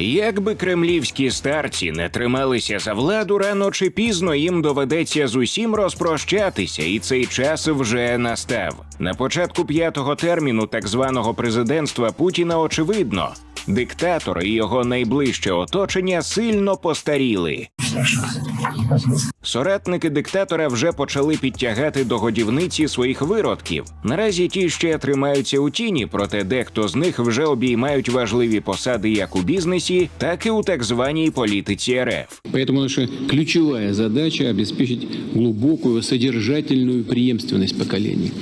Якби кремлівські старці не трималися за владу, рано чи пізно їм доведеться з усім розпрощатися, і цей час вже настав. На початку п'ятого терміну так званого президентства Путіна очевидно. Диктатор і його найближче оточення сильно постаріли. Соратники диктатора вже почали підтягати до годівниці своїх виродків. Наразі ті ще тримаються у тіні, проте дехто з них вже обіймають важливі посади як у бізнесі, так і у так званій політиці РФ. Поэтому наша ключевая задача обеспечить глубокую содержательную преемственность поколений.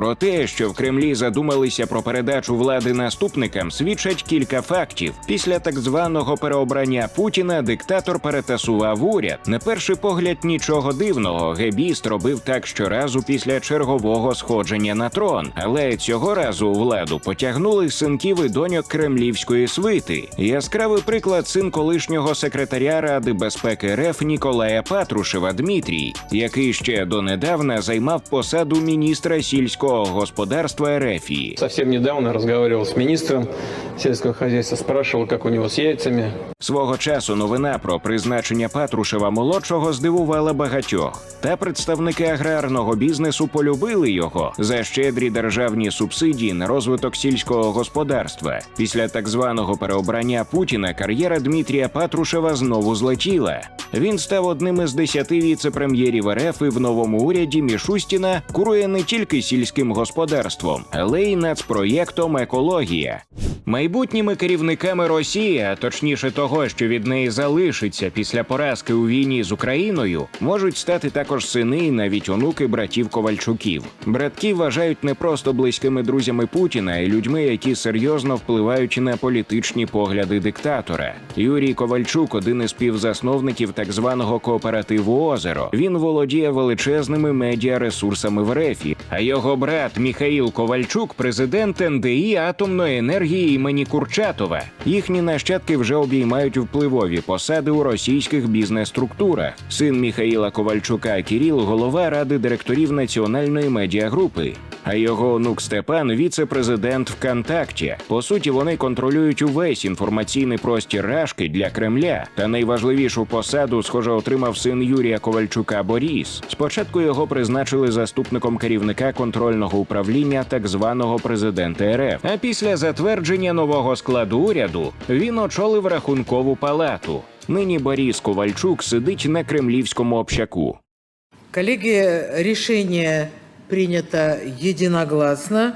Про те, що в Кремлі задумалися про передачу влади наступникам, свідчать кілька фактів. Після так званого переобрання Путіна диктатор перетасував уряд. На перший погляд нічого дивного. Гебіст робив так щоразу після чергового сходження на трон. Але цього разу у владу потягнули синків і доньок кремлівської свити. Яскравий приклад син колишнього секретаря Ради безпеки РФ Ніколая Патрушева Дмитрій, який ще донедавна займав посаду міністра сільського господарства Ерефії. Совсем недавно разговаривал с министром сельского хозяйства, спрашивал, как у него с яйцами. Свого часу новина про призначення Патрушева молодшого здивувала багатьох. Та представники аграрного бізнесу полюбили його за щедрі державні субсидії на розвиток сільського господарства. Після так званого переобрання Путіна кар'єра Дмитрія Патрушева знову злетіла. Він став одним із десяти віце-прем'єрів РФ і в новому уряді Мішустіна курує не тільки сільським господарством, але й нацпроєктом екологія. Майбутніми керівниками Росії, а точніше того, що від неї залишиться після поразки у війні з Україною, можуть стати також сини і навіть онуки братів Ковальчуків. Братки вважають не просто близькими друзями Путіна, й людьми, які серйозно впливають на політичні погляди диктатора. Юрій Ковальчук один із співзасновників так званого кооперативу Озеро. Він володіє величезними медіаресурсами в РФі, а його брат Міхаїл Ковальчук президент НДІ атомної енергії імені Курчатова. Їхні нащадки вже обіймають впливові посади у російських бізнес-структурах. Син Міхаїла Ковальчука Кіріл, голова ради директорів національної медіагрупи. А його онук Степан віце-президент ВКонтакті. По суті, вони контролюють увесь інформаційний простір Рашки для Кремля. Та найважливішу посаду, схоже, отримав син Юрія Ковальчука Боріс. Спочатку його призначили заступником керівника контрольного управління так званого президента РФ. А після затвердження нового складу уряду він очолив рахункову палату. Нині Борис Ковальчук сидить на кремлівському общаку. Коллеги, решение принято единогласно.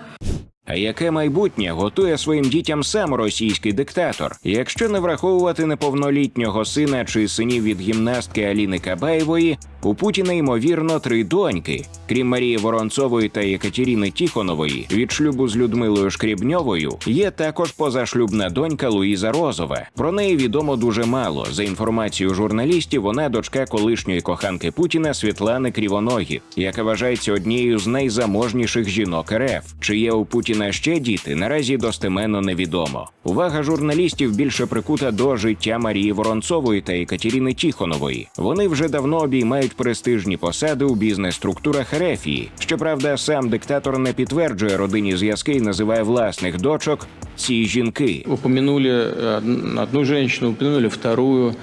А яке майбутнє готує своїм дітям сам російський диктатор? Якщо не враховувати неповнолітнього сина чи синів від гімнастки Аліни Кабаєвої, у Путіна ймовірно три доньки. Крім Марії Воронцової та Екатеріни Тіхонової, від шлюбу з Людмилою Шкрібньовою є також позашлюбна донька Луїза Розова. Про неї відомо дуже мало. За інформацією журналістів, вона дочка колишньої коханки Путіна Світлани Крівоногі, яка вважається однією з найзаможніших жінок РФ. Чи є у Путіна ще діти, наразі достеменно невідомо. Увага журналістів більше прикута до життя Марії Воронцової та Екатеріни Тіхонової. Вони вже давно обіймають престижні посади у бізнес-структурах Ерефії. Щоправда, сам диктатор не підтверджує родині зв'язки і називає власних дочок ці жінки. Упомянули э, од- одну женщину, упомянули вторую.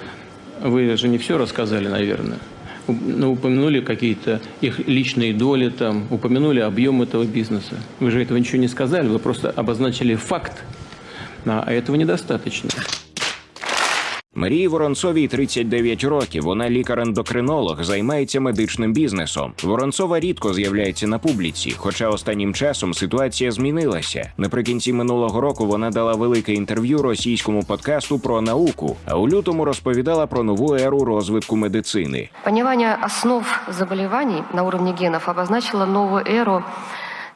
Вы же не все рассказали, наверное. У- Ну, упомянули какие-то их личные доли, там, упомянули объем этого бизнеса. Вы же этого ничего не сказали, вы просто обозначили факт, а а этого недостаточно. Марії Воронцовій 39 років. Вона лікар-ендокринолог, займається медичним бізнесом. Воронцова рідко з'являється на публіці, хоча останнім часом ситуація змінилася. Наприкінці минулого року вона дала велике інтерв'ю російському подкасту про науку, а у лютому розповідала про нову еру розвитку медицини. Понимание основ заболеваний на уровне генов обозначило новую эру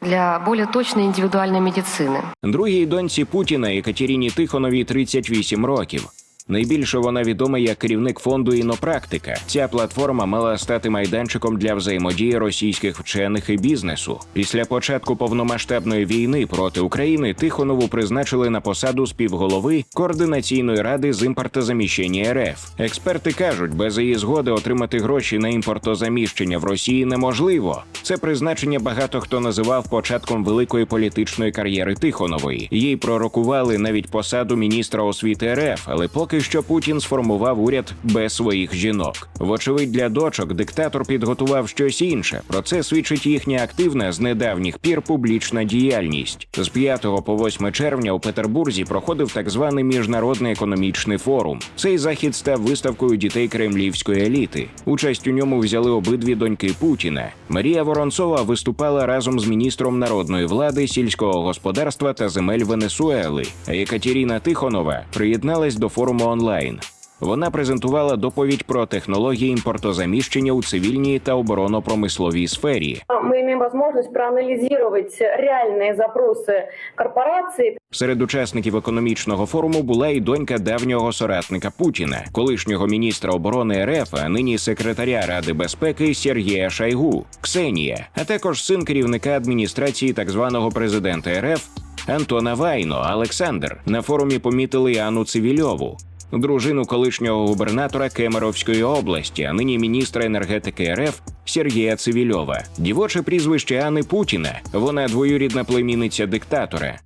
для более точной индивидуальной медицины. Другій доньці Путіна Екатеріні Тихоновій 38 років. Найбільше вона відома як керівник фонду інопрактика. Ця платформа мала стати майданчиком для взаємодії російських вчених і бізнесу. Після початку повномасштабної війни проти України Тихонову призначили на посаду співголови координаційної ради з імпортозаміщення РФ. Експерти кажуть, без її згоди отримати гроші на імпортозаміщення в Росії неможливо. Це призначення багато хто називав початком великої політичної кар'єри Тихонової. Їй пророкували навіть посаду міністра освіти РФ, але поки що Путін сформував уряд без своїх жінок. Вочевидь, для дочок диктатор підготував щось інше. Про це свідчить їхня активна з недавніх пір публічна діяльність. З 5 по 8 червня у Петербурзі проходив так званий міжнародний економічний форум. Цей захід став виставкою дітей кремлівської еліти. Участь у ньому взяли обидві доньки Путіна. Марія Воронцова виступала разом з міністром народної влади, сільського господарства та земель Венесуели. А Екатеріна Тихонова приєдналась до форуму онлайн. Вона презентувала доповідь про технології імпортозаміщення у цивільній та оборонно-промисловій сфері. мы имеем возможность проанализировать реальные запросы корпораций, Серед учасників економічного форуму була і донька давнього соратника Путіна, колишнього міністра оборони РФ, а нині секретаря Ради безпеки Сергія Шайгу, Ксенія, а також син керівника адміністрації так званого президента РФ Антона Вайно Олександр. На форумі помітили і Анну Цивільову. Дружину колишнього губернатора Кемеровської області, а нині міністра енергетики РФ Сергія Цивільова. Дівоче прізвище Анни Путіна. Вона двоюрідна племінниця диктатора.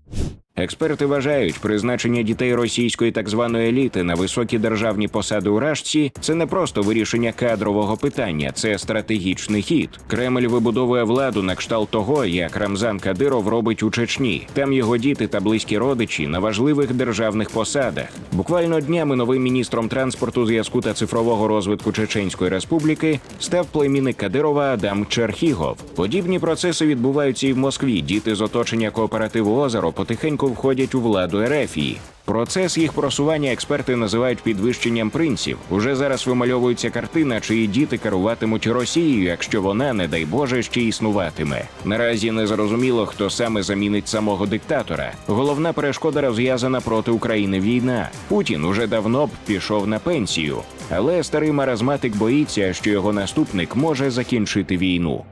Експерти вважають, призначення дітей російської так званої еліти на високі державні посади у Рашці це не просто вирішення кадрового питання, це стратегічний хід. Кремль вибудовує владу на кшталт того, як Рамзан Кадиров робить у Чечні. Там його діти та близькі родичі на важливих державних посадах. Буквально днями новим міністром транспорту, зв'язку та цифрового розвитку Чеченської республіки став племінник Кадирова Адам Черхігов. Подібні процеси відбуваються і в Москві. Діти з оточення кооперативу озеро потихеньку входять у владу Ерефії. Процес їх просування експерти називають підвищенням принців. Уже зараз вимальовується картина, чиї діти керуватимуть Росією, якщо вона, не дай Боже, ще існуватиме. Наразі не зрозуміло, хто саме замінить самого диктатора. Головна перешкода розв'язана проти України війна. Путін уже давно б пішов на пенсію, але старий маразматик боїться, що його наступник може закінчити війну.